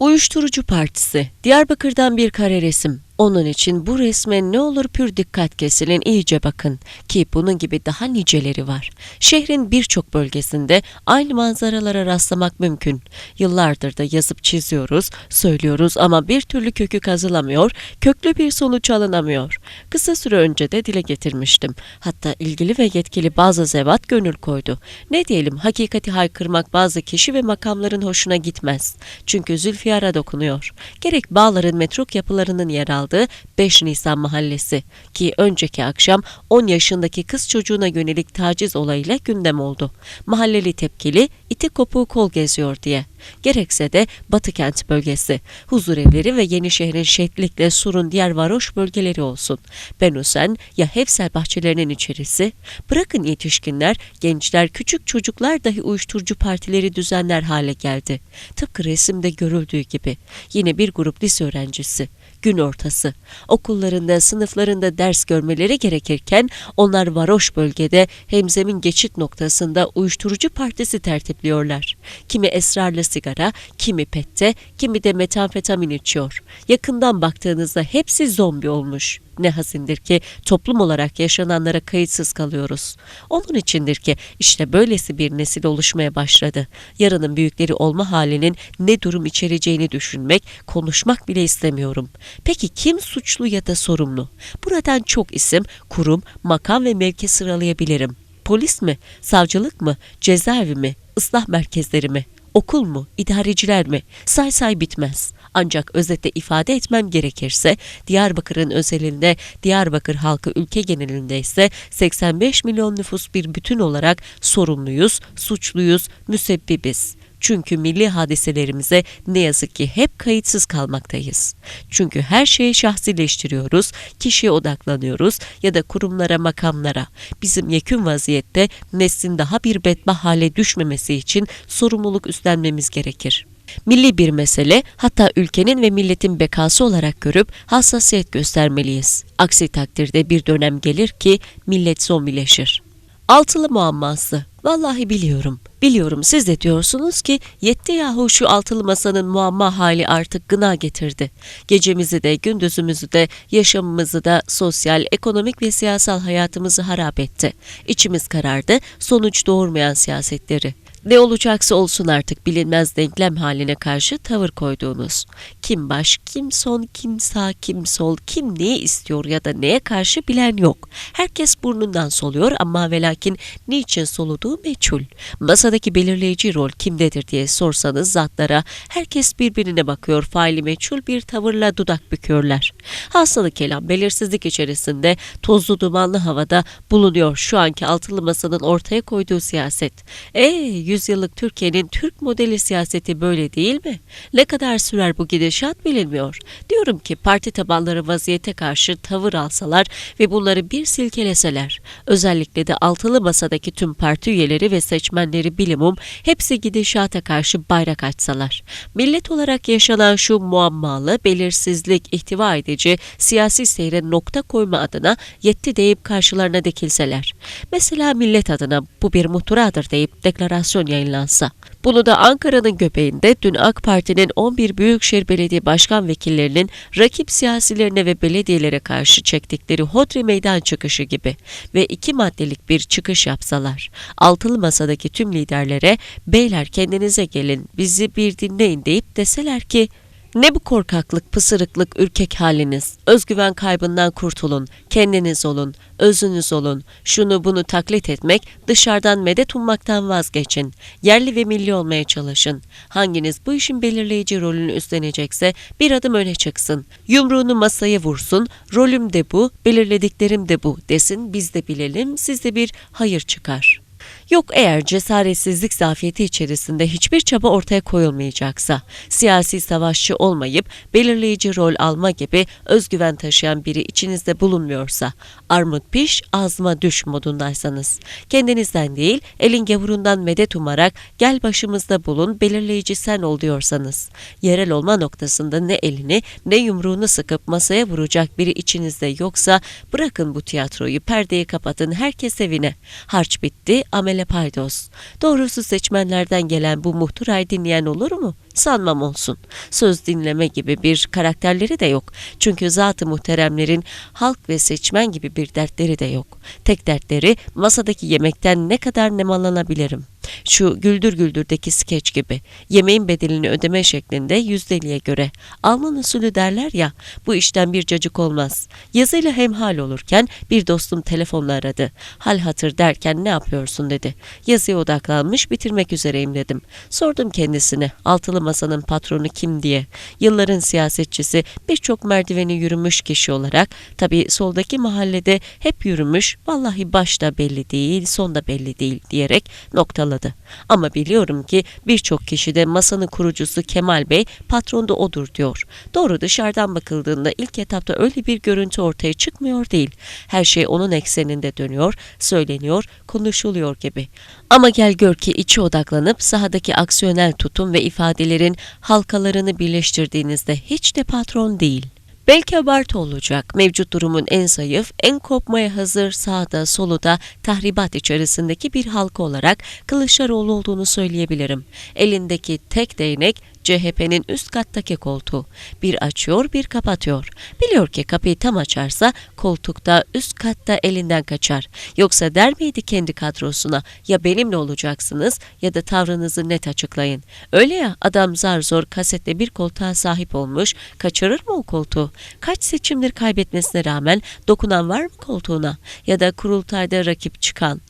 Uyuşturucu Partisi, Diyarbakır'dan bir kare resim. Onun için bu resme ne olur pür dikkat kesilin iyice bakın ki bunun gibi daha niceleri var. Şehrin birçok bölgesinde aynı manzaralara rastlamak mümkün. Yıllardır da yazıp çiziyoruz, söylüyoruz ama bir türlü kökü kazılamıyor, köklü bir sonuç alınamıyor. Kısa süre önce de dile getirmiştim. Hatta ilgili ve yetkili bazı zevat gönül koydu. Ne diyelim hakikati haykırmak bazı kişi ve makamların hoşuna gitmez. Çünkü Zülfiyar'a dokunuyor. Gerek bağların metruk yapılarının yer aldığı 5 Nisan mahallesi ki önceki akşam 10 yaşındaki kız çocuğuna yönelik taciz olayıyla gündem oldu. Mahalleli tepkili iti kopuğu kol geziyor diye. Gerekse de Batı kent bölgesi, huzurevleri ve Yenişehir'in şehitlikle Sur'un diğer varoş bölgeleri olsun. Benusen ya Hevsel bahçelerinin içerisi, bırakın yetişkinler, gençler, küçük çocuklar dahi uyuşturucu partileri düzenler hale geldi. Tıpkı resimde görüldüğü gibi. Yine bir grup lise öğrencisi, gün ortası. Okullarında, sınıflarında ders görmeleri gerekirken onlar varoş bölgede hemzemin geçit noktasında uyuşturucu partisi tertipliyorlar. Kimi esrarlı sigara, kimi pette, kimi de metamfetamin içiyor. Yakından baktığınızda hepsi zombi olmuş. Ne hazindir ki toplum olarak yaşananlara kayıtsız kalıyoruz. Onun içindir ki işte böylesi bir nesil oluşmaya başladı. Yarının büyükleri olma halinin ne durum içereceğini düşünmek, konuşmak bile istemiyorum. Peki kim suçlu ya da sorumlu? Buradan çok isim, kurum, makam ve mevki sıralayabilirim. Polis mi, savcılık mı, cezaevi mi, ıslah merkezleri mi? Okul mu, idareciler mi? Say say bitmez. Ancak özette ifade etmem gerekirse Diyarbakır'ın özelinde Diyarbakır halkı ülke genelinde ise 85 milyon nüfus bir bütün olarak sorumluyuz, suçluyuz, müsebbibiz. Çünkü milli hadiselerimize ne yazık ki hep kayıtsız kalmaktayız. Çünkü her şeyi şahsileştiriyoruz, kişiye odaklanıyoruz ya da kurumlara, makamlara. Bizim yekün vaziyette neslin daha bir bedbah hale düşmemesi için sorumluluk üstlenmemiz gerekir. Milli bir mesele hatta ülkenin ve milletin bekası olarak görüp hassasiyet göstermeliyiz. Aksi takdirde bir dönem gelir ki millet zombileşir. Altılı muamması. Vallahi biliyorum. Biliyorum siz de diyorsunuz ki yetti yahu şu altılı masanın muamma hali artık gına getirdi. Gecemizi de gündüzümüzü de yaşamımızı da sosyal, ekonomik ve siyasal hayatımızı harap etti. İçimiz karardı, sonuç doğurmayan siyasetleri. Ne olacaksa olsun artık bilinmez denklem haline karşı tavır koyduğunuz. Kim baş, kim son, kim sağ, kim sol, kim neyi istiyor ya da neye karşı bilen yok. Herkes burnundan soluyor ama ve niçin soluduğu meçhul. Masadaki belirleyici rol kimdedir diye sorsanız zatlara herkes birbirine bakıyor faili meçhul bir tavırla dudak büküyorlar. Hastalık kelam belirsizlik içerisinde tozlu dumanlı havada bulunuyor şu anki altılı masanın ortaya koyduğu siyaset. Eee yüzyıllık Türkiye'nin Türk modeli siyaseti böyle değil mi? Ne kadar sürer bu gidişat bilinmiyor. Diyorum ki parti tabanları vaziyete karşı tavır alsalar ve bunları bir silkeleseler, özellikle de altılı masadaki tüm parti üyeleri ve seçmenleri bilimum hepsi gidişata karşı bayrak açsalar. Millet olarak yaşanan şu muammalı, belirsizlik ihtiva edici siyasi seyre nokta koyma adına yetti deyip karşılarına dikilseler. Mesela millet adına bu bir muhturadır deyip deklarasyon yayınlansa. Bunu da Ankara'nın göbeğinde dün AK Parti'nin 11 Büyükşehir Belediye Başkan Vekillerinin rakip siyasilerine ve belediyelere karşı çektikleri hodri meydan çıkışı gibi ve iki maddelik bir çıkış yapsalar. Altılı masadaki tüm liderlere beyler kendinize gelin bizi bir dinleyin deyip deseler ki ne bu korkaklık, pısırıklık, ürkek haliniz? Özgüven kaybından kurtulun, kendiniz olun, özünüz olun. Şunu bunu taklit etmek, dışarıdan medet ummaktan vazgeçin. Yerli ve milli olmaya çalışın. Hanginiz bu işin belirleyici rolünü üstlenecekse bir adım öne çıksın. Yumruğunu masaya vursun, rolüm de bu, belirlediklerim de bu desin, biz de bilelim, sizde bir hayır çıkar.'' Yok eğer cesaretsizlik zafiyeti içerisinde hiçbir çaba ortaya koyulmayacaksa, siyasi savaşçı olmayıp belirleyici rol alma gibi özgüven taşıyan biri içinizde bulunmuyorsa, armut piş ağzıma düş modundaysanız, kendinizden değil elin gavurundan medet umarak gel başımızda bulun belirleyici sen ol diyorsanız, yerel olma noktasında ne elini ne yumruğunu sıkıp masaya vuracak biri içinizde yoksa bırakın bu tiyatroyu perdeyi kapatın herkes evine. Harç bitti, amele Kelle paydos. Doğrusu seçmenlerden gelen bu muhtıray dinleyen olur mu? Sanmam olsun. Söz dinleme gibi bir karakterleri de yok. Çünkü zat-ı muhteremlerin halk ve seçmen gibi bir dertleri de yok. Tek dertleri masadaki yemekten ne kadar nemalanabilirim. Şu Güldür Güldür'deki skeç gibi. Yemeğin bedelini ödeme şeklinde yüzdeliğe göre. Alman usulü derler ya, bu işten bir cacık olmaz. Yazıyla hemhal olurken bir dostum telefonla aradı. Hal hatır derken ne yapıyorsun dedi. Yazıya odaklanmış bitirmek üzereyim dedim. Sordum kendisine altılı masanın patronu kim diye. Yılların siyasetçisi birçok merdiveni yürümüş kişi olarak tabii soldaki mahallede hep yürümüş vallahi başta belli değil sonda belli değil diyerek noktaladı. Ama biliyorum ki birçok kişi de masanın kurucusu Kemal Bey patron da odur diyor. Doğru dışarıdan bakıldığında ilk etapta öyle bir görüntü ortaya çıkmıyor değil. Her şey onun ekseninde dönüyor, söyleniyor, konuşuluyor gibi. Ama gel gör ki içi odaklanıp sahadaki aksiyonel tutum ve ifadelerin halkalarını birleştirdiğinizde hiç de patron değil. Belki abartı olacak. Mevcut durumun en zayıf, en kopmaya hazır sağda soluda tahribat içerisindeki bir halka olarak Kılıçdaroğlu olduğunu söyleyebilirim. Elindeki tek değnek CHP'nin üst kattaki koltuğu. Bir açıyor bir kapatıyor. Biliyor ki kapıyı tam açarsa koltukta üst katta elinden kaçar. Yoksa der miydi kendi kadrosuna ya benimle olacaksınız ya da tavrınızı net açıklayın. Öyle ya adam zar zor kasetle bir koltuğa sahip olmuş kaçırır mı o koltuğu? Kaç seçimdir kaybetmesine rağmen dokunan var mı koltuğuna? Ya da kurultayda rakip çıkan?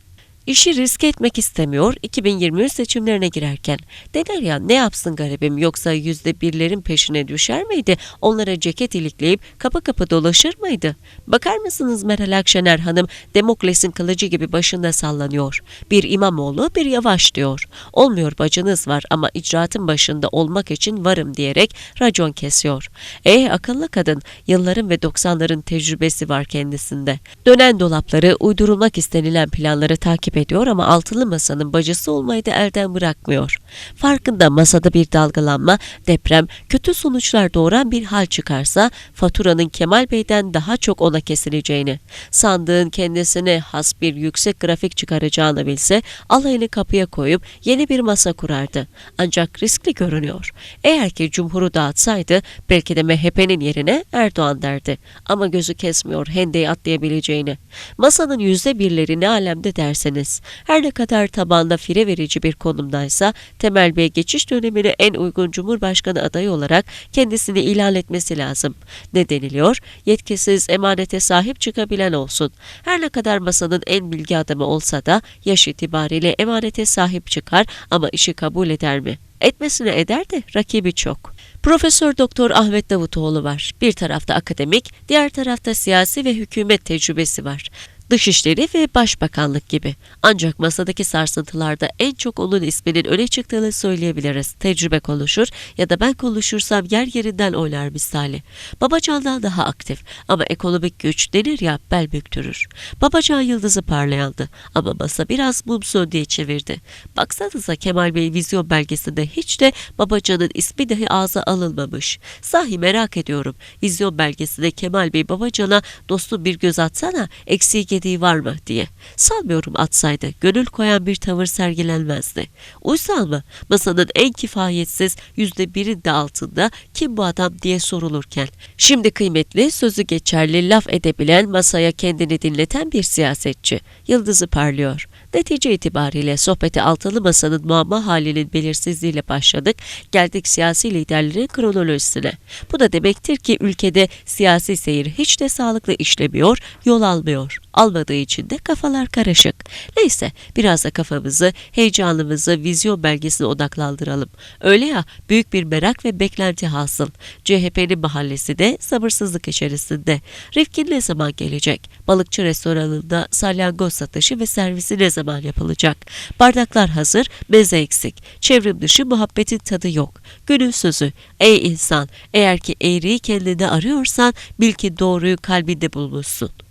İşi risk etmek istemiyor 2023 seçimlerine girerken. Denir ya ne yapsın garibim yoksa yüzde birlerin peşine düşer miydi? Onlara ceket ilikleyip kapı kapı dolaşır mıydı? Bakar mısınız Meral Akşener Hanım Demokles'in kılıcı gibi başında sallanıyor. Bir İmamoğlu bir yavaş diyor. Olmuyor bacınız var ama icraatın başında olmak için varım diyerek racon kesiyor. Eh akıllı kadın yılların ve 90'ların tecrübesi var kendisinde. Dönen dolapları uydurulmak istenilen planları takip ediyor ama altılı masanın bacısı olmayı da elden bırakmıyor. Farkında masada bir dalgalanma, deprem, kötü sonuçlar doğuran bir hal çıkarsa faturanın Kemal Bey'den daha çok ona kesileceğini, sandığın kendisine has bir yüksek grafik çıkaracağını bilse alayını kapıya koyup yeni bir masa kurardı. Ancak riskli görünüyor. Eğer ki Cumhur'u dağıtsaydı belki de MHP'nin yerine Erdoğan derdi. Ama gözü kesmiyor hendeyi atlayabileceğini. Masanın yüzde birleri ne alemde derseniz her ne kadar tabanda fire verici bir konumdaysa Temel Bey geçiş dönemine en uygun Cumhurbaşkanı adayı olarak kendisini ilan etmesi lazım. Ne deniliyor? Yetkisiz emanete sahip çıkabilen olsun. Her ne kadar masanın en bilgi adamı olsa da yaş itibariyle emanete sahip çıkar ama işi kabul eder mi? Etmesine eder de rakibi çok. Profesör Doktor Ahmet Davutoğlu var. Bir tarafta akademik, diğer tarafta siyasi ve hükümet tecrübesi var. Dışişleri ve Başbakanlık gibi. Ancak masadaki sarsıntılarda en çok onun isminin öne çıktığını söyleyebiliriz. Tecrübe konuşur ya da ben konuşursam yer yerinden oynar misali. Babacan'dan daha aktif ama ekonomik güç denir ya bel büktürür. Babacan yıldızı parlayandı ama masa biraz mum diye çevirdi. Baksanıza Kemal Bey vizyon belgesinde hiç de Babacan'ın ismi dahi ağza alınmamış. Sahi merak ediyorum. Vizyon belgesinde Kemal Bey Babacan'a dostum bir göz atsana eksiği gediği var mı diye. Sanmıyorum atsaydı. Gönül koyan bir tavır sergilenmezdi. Uysal mı? Masanın en kifayetsiz yüzde biri de altında kim bu adam diye sorulurken. Şimdi kıymetli, sözü geçerli, laf edebilen, masaya kendini dinleten bir siyasetçi. Yıldızı parlıyor. Netice itibariyle sohbeti altılı masanın muamma halinin belirsizliğiyle başladık. Geldik siyasi liderlerin kronolojisine. Bu da demektir ki ülkede siyasi seyir hiç de sağlıklı işlemiyor, yol almıyor almadığı için de kafalar karışık. Neyse biraz da kafamızı, heyecanımızı vizyon belgesine odaklandıralım. Öyle ya büyük bir merak ve beklenti hasıl. CHP'nin mahallesi de sabırsızlık içerisinde. Rifkin ne zaman gelecek? Balıkçı restoranında salyangoz satışı ve servisi ne zaman yapılacak? Bardaklar hazır, meze eksik. Çevrim dışı muhabbetin tadı yok. Gönül sözü. Ey insan, eğer ki eğriyi kendinde arıyorsan bil ki doğruyu kalbinde bulmuşsun.